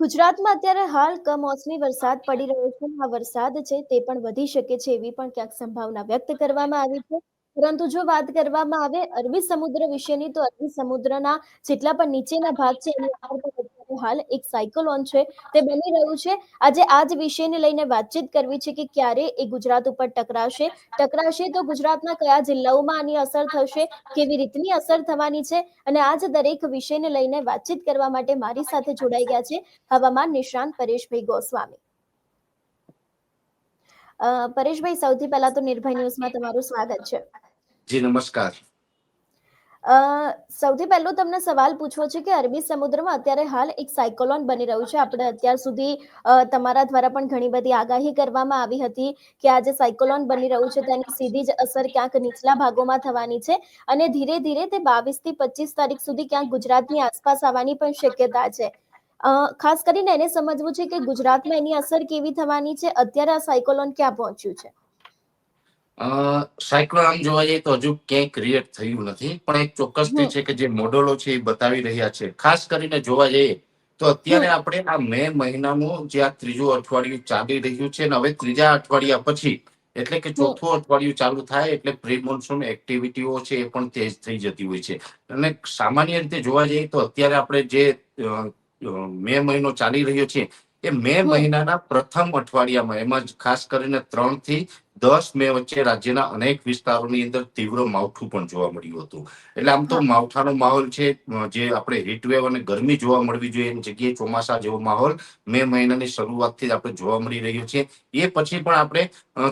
ગુજરાતમાં અત્યારે હાલ કમોસમી વરસાદ પડી રહ્યો છે. આ વરસાદ છે તે પણ વધી શકે છે એવી પણ ક્યાંક સંભાવના વ્યક્ત કરવામાં આવી છે. પરંતુ જો વાત કરવામાં આવે અરબી સમુદ્ર વિશેની, તો અરબી સમુદ્રના જેટલા પણ નીચેના ભાગ છે, એની હાલ એક સાયક્લોન છે તે બની રહ્યું છે. આજે આ જ વિષયને લઈને વાતચીત કરવી છે કે ક્યારે એ ગુજરાત ઉપર ટકરાશે. ટકરાશે તો ગુજરાતના કયા જિલ્લાઓમાં આની અસર થશે, કેવી રીતની અસર થવાની છે અને આ જ દરેક વિષયને લઈને વાતચીત કરવા માટે મારી સાથે જોડાઈ ગયા છે હવામાન નિષ્ણાંત પરેશભાઈ ગોસ્વામી. પરેશભાઈ સૌથી પહેલા તો નિર્ભય ન્યૂઝમાં તમારું સ્વાગત છે. જી નમસ્કાર સૌથી પહેલો તમને સવાલ પૂછવો છે કે અરબી સમુદ્રમાં અત્યારે હાલ એક સાયકોલોન બની રહ્યું છે. આપણે અત્યાર સુધી તમારા દ્વારા પણ ઘણી બધી આગાહી કરવામાં આવી હતી કે આ જે સાયકોલોન બની રહ્યું છે તેની સીધી જ અસર ક્યાંક નીચલા ભાગોમાં થવાની છે અને ધીરે ધીરે તે બાવીસથી પચીસ તારીખ સુધી ક્યાંક ગુજરાતની આસપાસ આવવાની પણ શક્યતા છે. ખાસ કરીને એને સમજવું છે કે ગુજરાતમાં એની અસર કેવી થવાની છે. અત્યારે આ સાયકોલોન ક્યાં પહોંચ્યું છે? સાયક્લોન આમ જોવા જઈએ તો હજુ ક્યાંય ક્રિએટ થયું નથી પણ એક ચોક્કસ. છે કે જે મોડેલો છે એ બતાવી રહ્યા છે. ખાસ કરીને જોવા જઈએ તો અત્યારે આપણે આ મે મહિનાનું જે આ ત્રીજું અઠવાડિયું ચાલી રહ્યું છે અને હવે ત્રીજા અઠવાડિયા પછી એટલે કે ચોથું અઠવાડિયું ચાલુ થાય એટલે પ્રી મોન્સૂન એક્ટિવિટીઓ છે એ પણ તેજ થઈ જતી હોય છે. અને સામાન્ય રીતે જોવા જઈએ તો અત્યારે આપણે જે મે મહિનો ચાલી રહ્યો છે એ મે મહિનાના પ્રથમ અઠવાડિયામાં એમાં જ ખાસ કરીને ત્રણથી દસ મે વચ્ચે રાજ્યના અનેક વિસ્તારોની અંદર તીવ્ર માવઠું પણ જોવા મળ્યું હતું. એટલે આમ તો. માવઠાનો માહોલ છે જે આપણે હીટવેવ અને ગરમી જોવા મળવી જોઈએ એની જગ્યાએ ચોમાસા જેવો માહોલ મે મહિનાની શરૂઆતથી જ આપણે જોવા મળી રહ્યો છે. એ પછી પણ આપણે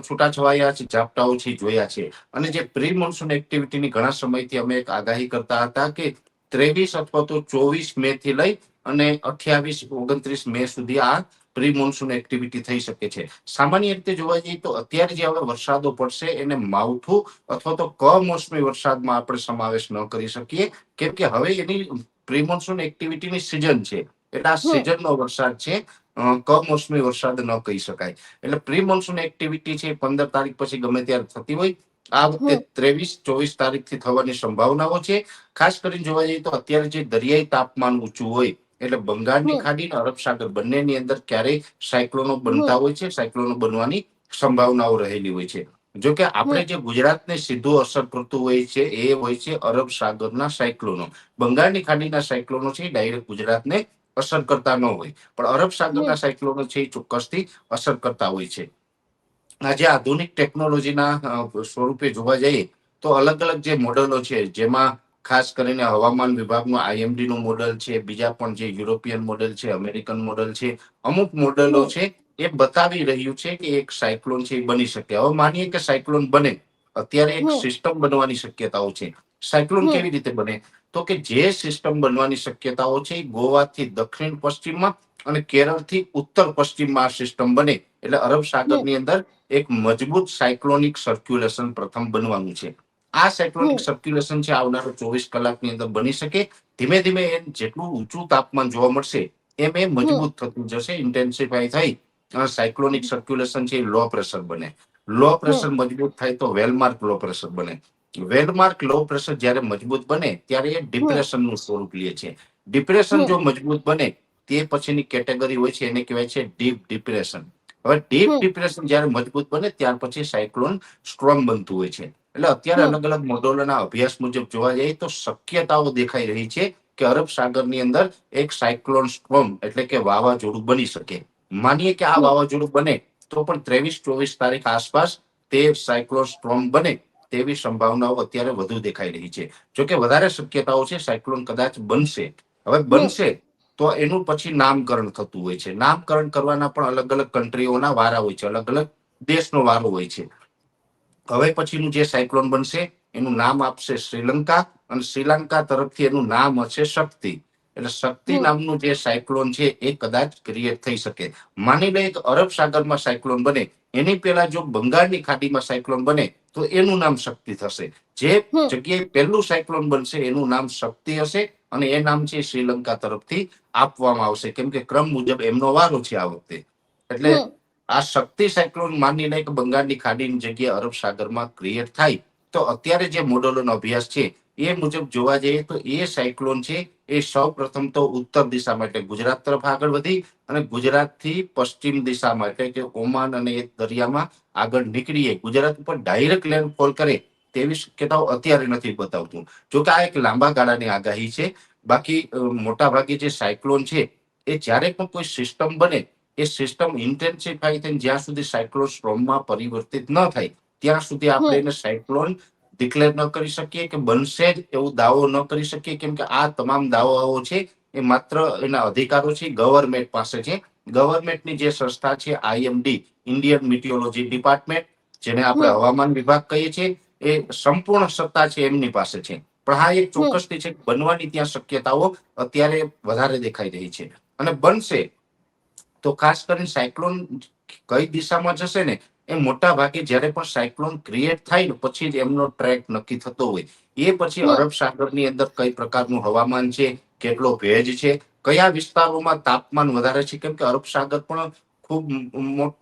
છૂટાછવાયા છે ઝાપટાઓ છે જોયા છે. અને જે પ્રી મોન્સૂન એક્ટિવિટીની ઘણા સમયથી અમે એક આગાહી કરતા હતા કે ત્રેવીસ અથવા તો ચોવીસ મે થી લઈ અને અઠ્યાવીસ ઓગણત્રીસ મે સુધી આ પ્રી મોન્સૂન એક્ટિવિટી થઈ શકે છે. સામાન્ય રીતે જોવા જઈએ તો અત્યારે જે હવે વરસાદો પડશે એને માવઠું અથવા તો કમોસમી વરસાદમાં આપણે સમાવેશ ન કરી શકીએ. કેમ કે હવે એની પ્રી મોન્સૂન એક્ટિવિટીની સિઝન છે. એટલે આ સિઝનનો વરસાદ છે. કમોસમી વરસાદ ન કહી શકાય. એટલે પ્રી મોન્સૂન એક્ટિવિટી છે પંદર તારીખ પછી ગમે ત્યારે થતી હોય આ વખતે ત્રેવીસ ચોવીસ તારીખથી થવાની સંભાવનાઓ છે. ખાસ કરીને જોવા જઈએ તો અત્યારે જે દરિયાઈ તાપમાન ઊંચું હોય એટલે બંગાળની. ખાડી અને અરબ સાગર બંનેની અંદર ક્યારેય સાયક્લોનો બનતા હોય છે સાયક્લોનો બનવાની સંભાવનાઓ રહેલી હોય છે. જો કે આપણે જે ગુજરાતને સીધું અસર કરતું હોય છે એ હોય છે અરબ સાગરના સાયક્લોનો. બંગાળની ખાડીના સાયક્લોનો છે ડાયરેક્ટ ગુજરાતને અસર કરતા ન હોય. પણ અરબ સાગરના સાયક્લોનો છે એ ચોક્કસથી અસર કરતા હોય છે. આજે આધુનિક ટેકનોલોજીના સ્વરૂપે જોવા જઈએ તો અલગ અલગ જે મોડલો છે જેમાં ખાસ કરીને હવામાન વિભાગનું આઈએમડી નું મોડલ છે બીજા પણ જે યુરોપિયન મોડલ છે અમેરિકન મોડલ છે અમુક મોડલો છે એ બતાવી રહ્યું છે કે એક સાયક્લોન છે એ બની શકે. હવે માનીએ કે સાયક્લોન બને અત્યારે એક સિસ્ટમ બનવાની શક્યતાઓ છે. સાયક્લોન કેવી રીતે બને? તો કે જે સિસ્ટમ બનવાની શક્યતાઓ છે એ ગોવાથી દક્ષિણ પશ્ચિમમાં અને કેરળથી ઉત્તર પશ્ચિમમાં સિસ્ટમ બને. એટલે અરબ. સાગરની અંદર એક મજબૂત સાયક્લોનિક સર્ક્યુલેશન પ્રથમ બનવાનું છે. આ સાયક્લોનિક સર્ક્યુલેશન છે આવનારો ચોવીસ કલાકની અંદર બની શકે. ધીમે ધીમે એમ જેટલું ઊંચું તાપમાન જોવા મળશે એમ એ મજબૂત થતું જશે ઇન્ટેન્સિફાઈ થઈ સાયક્લોનિક સર્ક્યુલેશન છે લો પ્રેશર બને. લો પ્રેશર મજબૂત થાય તો વેલમાર્ક લો પ્રેશર બને. વેલમાર્ક લો પ્રેશર જ્યારે મજબૂત બને ત્યારે એ ડિપ્રેશન ડિપ્રેશનનું સ્વરૂપ લે છે. ડિપ્રેશન જો મજબૂત બને તે પછીની કેટેગરી હોય છે એને કહેવાય છે ડીપ ડિપ્રેશન હવે ડીપ ડિપ્રેશન જ્યારે મજબૂત બને ત્યાર પછી સાયક્લોન સ્ટ્રોંગ બનતું હોય છે. એટલે અત્યારે અલગ અલગ મોડલોના અભ્યાસ મુજબ જોવા જઈએ તો શક્યતાઓ દેખાઈ રહી છે કે અરબ સાગરની અંદર એક સાયક્લોન સ્ટ્રોમ એટલે કે વાવાઝોડું બની શકે. માનીએ કે આ વાવાઝોડું બને તો પણ ત્રેવીસ ચોવીસ તારીખ આસપાસ તે સાયક્લોન સ્ટ્રોમ બને તેવી સંભાવનાઓ અત્યારે વધુ દેખાઈ રહી છે. જોકે વધારે શક્યતાઓ છે સાયક્લોન કદાચ બનશે. હવે બનશે તો એનું પછી નામકરણ થતું હોય છે. નામકરણ કરવાના પણ અલગ અલગ કન્ટ્રીઓના વારા હોય છે અલગ અલગ દેશનો વારો હોય છે. હવે પછીનું જે સાયક્લોન બનશે એનું નામ આપશે શ્રીલંકા અને શ્રીલંકા તરફથી એનું નામ હશે શક્તિ. એટલે શક્તિ નામનું જે સાયક્લોન છે એ કદાચ ક્રિએટ થઈ શકે. માની લે કે અરબ સાગરમાં સાયક્લોન બને એની પહેલા જો બંગાળની ખાડીમાં સાયક્લોન બને તો એનું નામ શક્તિ થશે. જે. જગ્યાએ પહેલું સાયક્લોન બનશે એનું નામ શક્તિ હશે અને એ નામ છે શ્રીલંકા તરફથી આપવામાં આવશે. કેમ કે ક્રમ મુજબ એમનો વારો છે આ વખતે. એટલે. આ શક્તિ સાયક્લોન માનીને કે બંગાળની ખાડીની જગ્યાએ અરબ સાગરમાં ક્રિએટ થાય. તો અત્યારે જે મોડલોનો અભ્યાસ છે, એ મુજબ જોવા જઈએ તો એ સાયક્લોન છે, એ સૌ પ્રથમ તો ઉત્તર દિશામાં એટલે ગુજરાત તરફ આગળ વધી અને ગુજરાતથી પશ્ચિમ દિશામાં એટલે કે ઓમાન અને એ દરિયામાં આગળ નીકળીએ. ગુજરાત ઉપર ડાયરેક્ટ લેન્ડફોલ કરે તેવી શક્યતાઓ અત્યારે નથી બતાવતું. જોકે આ એક લાંબા ગાળાની આગાહી છે. બાકી મોટાભાગે મોટા ભાગે જે સાયક્લોન છે, એ જ્યારે પણ કોઈ સિસ્ટમ બને એ સિસ્ટમ ઇન્ટેન્સિફાઈ થઈને જ્યાં સુધી સાયક્લોન સ્ટ્રોમમાં પરિવર્તિત ન થાય ત્યાં સુધી આપણે એને સાયક્લોન ડિક્લેર ન કરી શકીએ કે બનશે જ એવો દાવો ન કરી શકીએ કેમ કે આ તમામ દાવાઓ છે એ માત્ર એના અધિકારો છે ગવર્મેન્ટ પાસે છે. ગવર્મેન્ટની જે સંસ્થા છે આઈએમડી ઇન્ડિયન મિટિયોલોજી ડિપાર્ટમેન્ટ જેને આપણે હવામાન વિભાગ કહીએ છીએ એ સંપૂર્ણ સત્તા છે એમની પાસે છે. પણ હા એક ચોક્કસથી છે બનવાની ત્યાં શક્યતાઓ અત્યારે વધારે દેખાઈ રહી છે. અને બનશે તો ખાસ કરીને સાયક્લોન કઈ દિશામાં જશે ને એ મોટા ભાગે જ્યારે પણ સાયક્લોન ક્રિએટ થાય ને પછી જ એમનો ટ્રેક નક્કી થતો હોય. એ પછી. અરબ સાગરની અંદર કઈ પ્રકારનું હવામાન છે કેટલો ભેજ છે કયા વિસ્તારોમાં તાપમાન વધારે છે કેમ કે અરબ સાગર પણ ખૂબ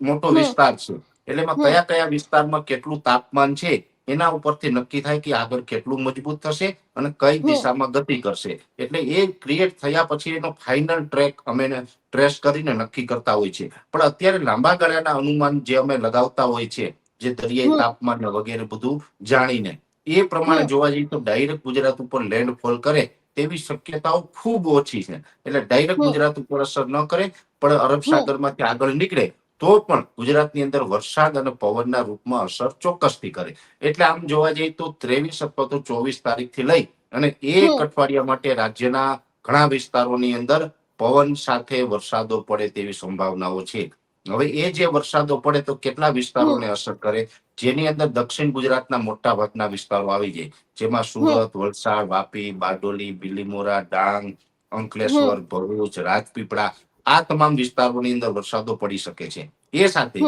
મોટો વિસ્તાર છે. એટલે એમાં કયા કયા વિસ્તારમાં કેટલું તાપમાન છે એના ઉપરથી નક્કી થાય કે આગળ કેટલું મજબૂત થશે અને કઈ દિશામાં ગતિ કરશે. એટલે એ ક્રિએટ થયા પછી એનો ફાઇનલ ટ્રેક અમે ટ્રેસ કરીને નક્કી કરતા હોય છે. પણ અત્યારે લાંબા ગાળાના અનુમાન જે અમે લગાવતા હોય છે જે દરિયાઈ તાપમાન વગેરે બધું જાણીને એ પ્રમાણે જોવા જઈએ તો ડાયરેક્ટ ગુજરાત ઉપર લેન્ડફોલ કરે તેવી શક્યતાઓ ખૂબ ઓછી છે. એટલે ડાયરેક્ટ ગુજરાત ઉપર અસર ન કરે પણ અરબ સાગરમાંથી આગળ નીકળે તો પણ ગુજરાતની અંદર વરસાદ અને પવનના રૂપમાં અસર ચોક્કસથી કરે. એટલે આમ જોવા જઈએ તો ત્રેવીસ અથવા તો ચોવીસ તારીખથી લઈ અને એક અઠવાડિયા માટે રાજ્યના ઘણા વિસ્તારોની અંદર પવન સાથે વરસાદો પડે તેવી સંભાવનાઓ છે. હવે એ જે વરસાદો પડે તો કેટલા વિસ્તારોને અસર કરે? જેની અંદર દક્ષિણ ગુજરાતના મોટા ભાગના વિસ્તારો આવી જાય. જેમાં સુરત વલસાડ વાપી બારડોલી બિલીમોરા ડાંગ અંકલેશ્વર ભરૂચ રાજપીપળા આ તમામ વિસ્તારોની અંદર વરસાદો પડી શકે છે. એ સાથે.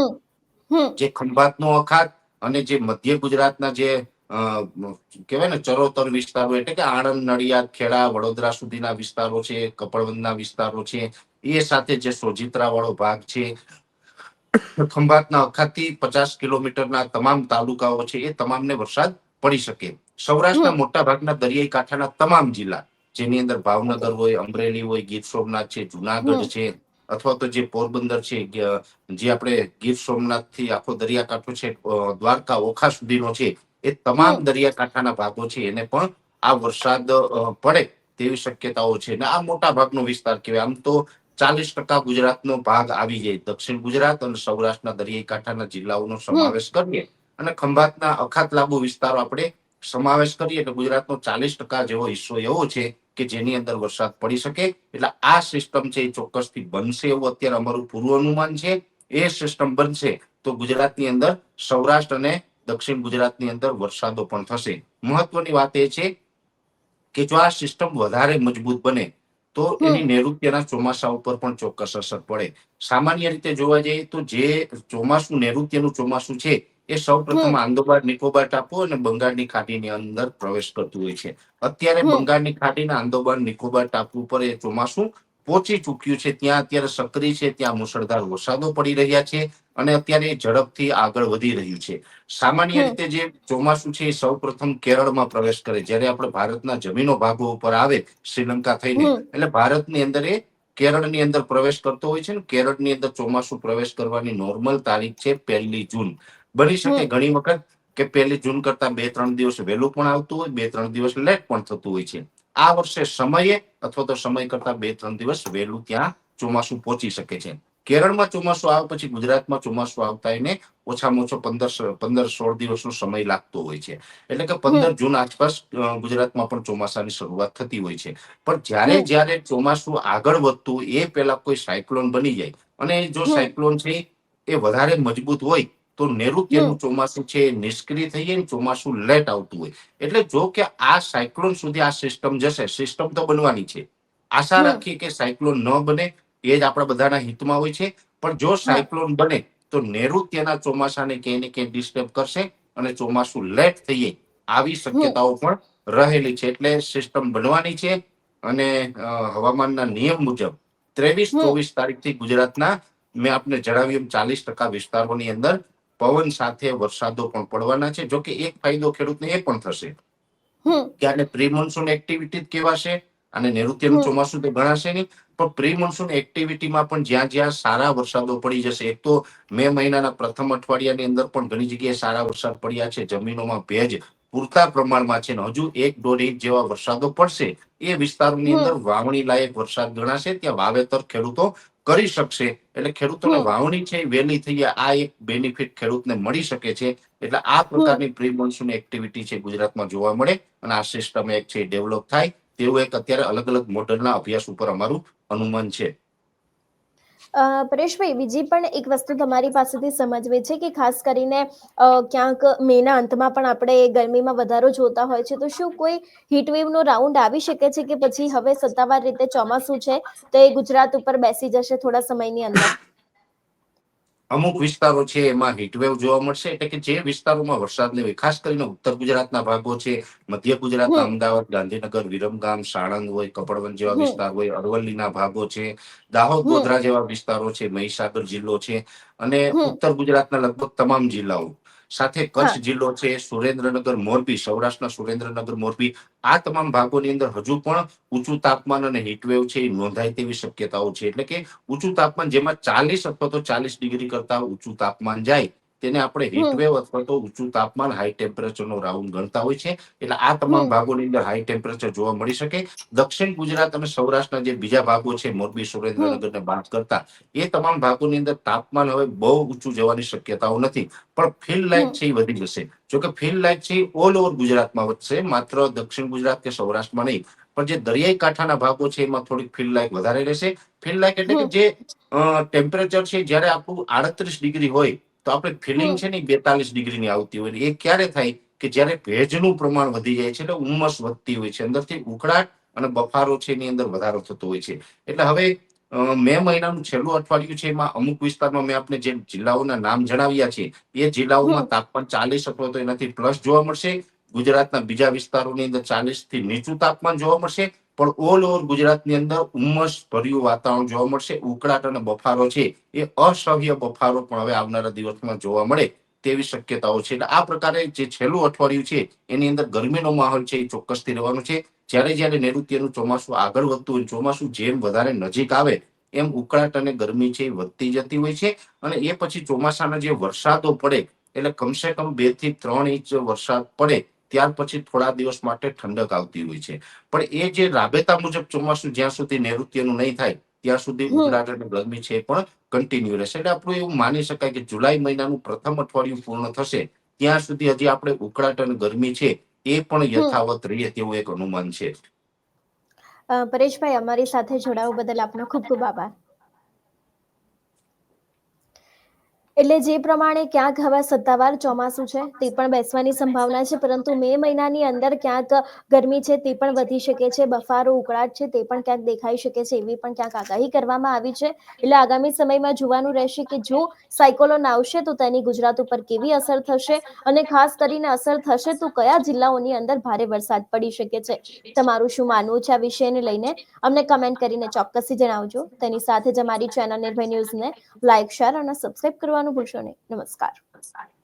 જે ખંભાતનો અખાત અને જે મધ્ય ગુજરાતના જે કહેવાય ને ચરોતર વિસ્તારો એટલે કે આણંદ નડિયાદ ખેડા વડોદરા સુધીના વિસ્તારો છે કપડવંદના વિસ્તારો છે એ સાથે જે સોજિત્રા વાળો ભાગ છે ખંભાતના અખાતથી પચાસ કિલોમીટરના તમામ તાલુકાઓ છે એ તમામને વરસાદ પડી શકે. સૌરાષ્ટ્રના મોટા ભાગના દરિયાઈ કાંઠાના તમામ જિલ્લા જેની અંદર ભાવનગર હોય અમરેલી હોય ગીર સોમનાથ છે જુનાગઢ છે અથવા તો જે પોરબંદર છે જે આપણે ગીર સોમનાથથી આખો દરિયાકાંઠો છે દ્વારકા ઓખા સુધીનો છે એ તમામ દરિયાકાંઠાના ભાગો છે એને પણ આ વરસાદ પડે તેવી શક્યતાઓ છે. અને આ મોટા ભાગનો વિસ્તાર કહેવાય. આમ તો ચાલીસ ટકા ગુજરાતનો ભાગ આવી જાય. દક્ષિણ ગુજરાત અને સૌરાષ્ટ્રના દરિયાઈ કાંઠાના જિલ્લાઓનો સમાવેશ કરીએ અને ખંભાતના અખાત લાગુ વિસ્તારો આપણે સમાવેશ કરીએ. તો ગુજરાતનો ચાલીસ ટકા જેવો હિસ્સો એવો છે કે જેની અંદર વરસાદ પડી શકે. એટલે આ સિસ્ટમ છે એ ચોક્કસથી બનશે એવું અત્યારે અમારું પૂર્વ અનુમાન છે. એ સિસ્ટમ બનશે તો ગુજરાતની અંદર સૌરાષ્ટ્ર અને દક્ષિણ ગુજરાતની અંદર વરસાદો પણ થશે. મહત્વની વાત એ છે કે જો આ સિસ્ટમ વધારે મજબૂત બને તો. એની નૈઋત્યના ચોમાસા ઉપર પણ ચોક્કસ અસર પડે. સામાન્ય રીતે જોવા જઈએ તો જે ચોમાસું નૈઋત્યનું ચોમાસું છે એ સૌ પ્રથમ આંદોબાર નિકોબાર ટાપુ અને બંગાળની ખાડીની અંદર પ્રવેશ કરતું હોય છે. અત્યારે બંગાળની ખાડીના આંદોબાર નિકોબાર ટાપુ ઉપર એ ચોમાસું પહોંચી ચૂક્યું છે. ત્યાં અત્યારે સક્રિય છે ત્યાં મુસળધાર વરસાદો પડી રહ્યા છે અને અત્યારે ઝડપથી આગળ વધી રહ્યું છે. સામાન્ય રીતે જે ચોમાસું છે એ સૌ પ્રથમ કેરળમાં પ્રવેશ કરે. જ્યારે આપણે ભારતના જમીનો ભાગો ઉપર આવે શ્રીલંકા થઈને. એટલે ભારતની અંદર એ કેરળની અંદર પ્રવેશ કરતો હોય છે ને કેરળની અંદર ચોમાસું પ્રવેશ કરવાની નોર્મલ તારીખ છે પહેલી જૂન. બની શકે ઘણી વખત કે પહેલી જૂન કરતા બે ત્રણ દિવસ વહેલું પણ આવતું હોય બે ત્રણ દિવસ લેટ પણ થતું હોય છે. આ વર્ષે સમયે અથવા તો સમય કરતા બે ત્રણ દિવસ વહેલું ત્યાં ચોમાસું પહોંચી શકે છે. કેરળમાં ચોમાસું આવે પછી ગુજરાતમાં ચોમાસું આવતા એને ઓછામાં ઓછો પંદર પંદર સોળ દિવસનો સમય લાગતો હોય છે. એટલે કે પંદર જૂન આસપાસ ગુજરાતમાં પણ ચોમાસાની શરૂઆત થતી હોય છે. પણ જ્યારે જ્યારે ચોમાસું આગળ વધતું એ પહેલા કોઈ સાયક્લોન બની જાય. અને જો. સાયક્લોન છે એ વધારે મજબૂત હોય તો નૈઋત્યનું ચોમાસું છે એ નિષ્ક્રિય થઈ જાય ચોમાસું લેટ આવતું હોય. એટલે જો કે આ સાયક્લોન સુધી આ સિસ્ટમ જશે સિસ્ટમ તો બનવાની છે. આશા. રાખીએ કે સાયક્લોન ન બને એ જ આપણા બધાના હિતમાં હોય છે. પણ જો સાયક્લોન બને તો નૈઋત્યના ચોમાસાને ક્યાંય ને ક્યાંય ડિસ્ટર્બ કરશે અને ચોમાસું લેટ થઈ જાય આવી શક્યતાઓ પણ રહેલી છે. એટલે સિસ્ટમ બનવાની છે અને હવામાનના નિયમ મુજબ ત્રેવીસ. ચોવીસ તારીખથી ગુજરાતના મેં આપને જણાવ્યું એમ ચાલીસ ટકા વિસ્તારોની અંદર પવન સાથે વરસાદો પણ પડવાના છે. જોકે એક ફાયદો ખેડૂતને એ પણ થશે કે આને પ્રી મોન્સૂન એક્ટિવિટી કહેવાશે અને નૈઋત્યનું. ચોમાસું તો ગણાશે નહીં. પણ પ્રી મોન્સૂન એક્ટિવિટીમાં પણ જ્યાં જ્યાં સારા વરસાદો પડી જશે એક તો મે મહિનાના પ્રથમ અઠવાડિયાની અંદર પણ ઘણી જગ્યાએ સારા વરસાદ પડ્યા છે. જમીનોમાં ભેજ પૂરતા પ્રમાણમાં છે હજુ એક દોઢ ઇંચ જેવા વરસાદો પડશે. એ વિસ્તારોની અંદર વાવણી લાયક વરસાદ ગણાશે ત્યાં વાવેતર ખેડૂતો કરી શકશે. એટલે ખેડૂતોને વાવણી છે વહેલી થઈ જાય આ એક બેનિફિટ ખેડૂતને મળી શકે છે. એટલે આ પ્રકારની પ્રી મોન્સૂન એક્ટિવિટી છે ગુજરાતમાં જોવા મળે અને આ સિસ્ટમ એક છે ડેવલપ થાય તેવું એક અત્યારે અલગ અલગ મોડલના અભ્યાસ ઉપર અમારું અનુમાન છે. પરેશભાઈ, બીજી પણ એક વસ્તુ તમારી પાસેથી સમજવી છે કે ખાસ કરીને ક્યાંક મેના અંતમાં પણ આપણે ગરમીમાં વધારો જોતા હોય છે, તો શું કોઈ હીટવેવનો રાઉન્ડ આવી શકે છે કે પછી હવે સત્તાવાર રીતે ચોમાસું છે, તો એ ગુજરાત ઉપર બેસી જશે થોડા સમયની અંદર? અમુક વિસ્તારો છે એમાં હીટવેવ જોવા મળશે. એટલે કે જે વિસ્તારોમાં વરસાદ નહીં હોય ખાસ કરીને ઉત્તર ગુજરાતના ભાગો છે મધ્ય ગુજરાતના અમદાવાદ ગાંધીનગર વિરમગામ સાણંદ હોય કપડવન જેવા વિસ્તાર હોય અરવલ્લીના ભાગો છે દાહોદ ગોધરા જેવા વિસ્તારો છે મહીસાગર જિલ્લો છે. અને. ઉત્તર ગુજરાતના લગભગ તમામ જિલ્લાઓ. સાથે કચ્છ જિલ્લો છે સુરેન્દ્રનગર મોરબી સૌરાષ્ટ્રના સુરેન્દ્રનગર મોરબી આ તમામ ભાગોની અંદર હજુ પણ ઊંચું તાપમાન અને હીટવેવ છે એ નોંધાય તેવી શક્યતાઓ છે. એટલે કે ઊંચું તાપમાન જેમાં ચાલીસ અથવા તો ચાલીસ ડિગ્રી કરતા ઊંચું તાપમાન જાય તેને આપણે હીટવેવ અથવા તો ઊંચું તાપમાન હાઈ ટેમ્પરેચરનો રાઉન્ડ ગણતા હોય છે. એટલે આ તમામ ભાગોની અંદર હાઈ ટેમ્પરેચર જોવા મળી શકે. દક્ષિણ ગુજરાત અને સૌરાષ્ટ્રના જે બીજા ભાગો છે મોરબી સુરેન્દ્રનગરને બાદ કરતા એ તમામ ભાગોની અંદર તાપમાન હવે બહુ ઊંચું જવાની શક્યતાઓ નથી. પણ ફીલ લાઈક છે એ વધી જશે. જોકે કે ફીલ છે ઓલ ઓવર ગુજરાતમાં વધશે માત્ર દક્ષિણ ગુજરાત કે સૌરાષ્ટ્રમાં નહીં. પણ જે દરિયાઈ કાંઠાના ભાગો છે એમાં થોડીક ફીલ લાઈક વધારે રહેશે. ફિલ્ડ લાઈક એટલે કે જે ટેમ્પરેચર છે જ્યારે આપણું આડત્રીસ ડિગ્રી હોય તો આપણે ફિલિંગ છે ને બેતાલીસ ડિગ્રીની આવતી હોય એ ક્યારે થાય કે જ્યારે ભેજનું પ્રમાણ વધી જાય છે એટલે ઉમસ વધતી હોય છે. અંદરથી ઉકળાટ અને બફારો છે એની અંદર વધારો થતો હોય છે. એટલે હવે મે મહિનાનું છેલ્લું અઠવાડિયું છે એમાં અમુક વિસ્તારમાં મેં આપણે જે જિલ્લાઓના નામ જણાવ્યા છે એ જિલ્લાઓમાં તાપમાન ચાલીસ અથવા તો એનાથી પ્લસ જોવા મળશે. ગુજરાતના બીજા વિસ્તારોની અંદર ચાલીસથી નીચું તાપમાન જોવા મળશે. પણ ઓલ ઓવર ગુજરાતની અંદર ઉમસ ભર્યું વાતાવરણ જોવા મળશે. ઉકળાટ અને બફારો છે એ અસહ્ય બફારો પણ હવે આવનારા દિવસમાં જોવા મળે તેવી શક્યતાઓ છે. એટલે આ પ્રકારે જે છેલ્લું અઠવાડિયું છે એની અંદર ગરમીનો માહોલ છે એ ચોક્કસથી રહેવાનો છે. જ્યારે જ્યારે નૈઋત્યનું ચોમાસું આગળ વધતું હોય, ચોમાસું જેમ વધારે નજીક આવે એમ ઉકળાટ અને ગરમી છે એ વધતી જતી હોય છે. અને એ પછી ચોમાસાના જે વરસાદો પડે, એટલે કમસે કમ બેથી ત્રણ ઇંચ વરસાદ પડે ત્યાર પછી થોડા દિવસ માટે ઠંડક આવતી હોય છે. પણ એ જે રાબેતા મુજબ ચોમાસું જ્યાં સુધી નૈઋત્યનું નહીં થાય ત્યાં સુધી. ઉકળાટ અને ગરમી છે પણ કન્ટિન્યુ રહેશે. એટલે આપણું એવું માની શકાય કે જુલાઈ મહિનાનું પ્રથમ અઠવાડિયું પૂર્ણ થશે ત્યાં સુધી હજી આપણે ઉકળાટ અને ગરમી છે એ પણ યથાવત રહીએ તેવું એક અનુમાન છે. પરેશભાઈ અમારી સાથે જોડાવા બદલ આપનો ખૂબ ખૂબ આભાર. એટલે જે પ્રમાણે ક્યાંક હવે સત્તાવાર, ચોમાસું છે, તે પણ બેસવાની સંભાવના છે, પરંતુ મે મહિનાની અંદર ક્યાંક ગરમી છે, તે પણ વધી શકે છે, બફારો, ઉકળાટ છે, તે પણ ક્યાંક દેખાઈ શકે છે, એવી પણ ક્યાંક આગાહી કરવામાં આવી છે. એટલે આગામી સમયમાં જોવાનું રહેશે કે જો સાયકોલોન આવશે, તો તેની ગુજરાત ઉપર કેવી અસર થશે અને ખાસ કરીને અસર થશે, તો કયા જિલ્લાઓની અંદર ભારે વરસાદ પડી શકે છે? તમારું શું માનવું છે આ વિષયને લઈને? અમને કમેન્ટ કરીને ચોક્કસથી જણાવજો. તેની સાથે જ અમારી ચેનલ નિર્ભય ન્યૂઝને લાઇક શેર અને સબસ્ક્રાઇબ કરવાનું ભૂલશો નહીં નમસ્કાર.